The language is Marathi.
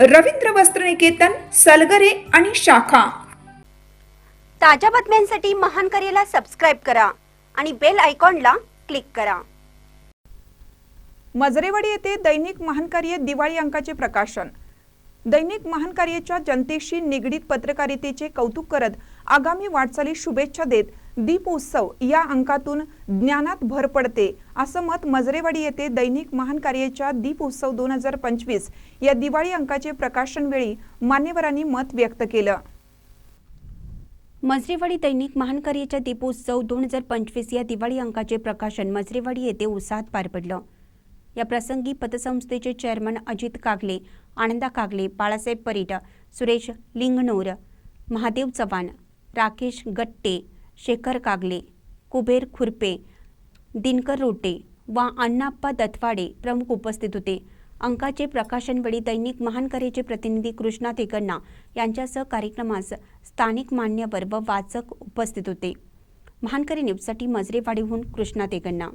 रवींद्र वस्त्रनिकेतन सलगरे आणि शाखा. ताज्या बातम्यांसाठी महान करेला सबस्क्राईब करा आणि बेल आयकॉनला क्लिक करा. मजरेवाडी येथे दैनिक महानकार्य दिवाळी अंकाचे प्रकाशन. दैनिक महानकार्याच्या जनतेशी निगडीत पत्रकारितेचे कौतुक करत आगामी वाटचाली शुभेच्छा देत दीपोत्सव या अंकातून ज्ञानात भर पडते असं मत मजरेवाडी येथे दैनिक महानकार्याच्या दीपोत्सव दोन हजार पंचवीस या दिवाळी अंकाचे प्रकाशन वेळी मान्यवरांनी मत व्यक्त केलं. मजरेवाडी दैनिक महानकार्याच्या दीपोत्सव दोन हजार पंचवीस या दिवाळी अंकाचे प्रकाशन मजरेवाडी येथे उत्साहात पार पडलं. या प्रसंगी पतसंस्थेचे चेअरमन अजित कागले आनंदा कागले बाळासाहेब परीट सुरेश लिंगणोर महादेव चव्हाण राकेश गट्टे शेखर कागले कुबेर खुरपे दिनकर रोटे व अण्णाप्पा दत्वाडे प्रमुख उपस्थित होते. अंकाचे प्रकाशनवेळी दैनिक महानकरेचे प्रतिनिधी कृष्णा तेकण्णा यांच्यासह कार्यक्रमास स्थानिक मान्यवर व वाचक उपस्थित होते. महानकरी न्यूजसाठी मजरेवाडीहून कृष्णा तेकण्णा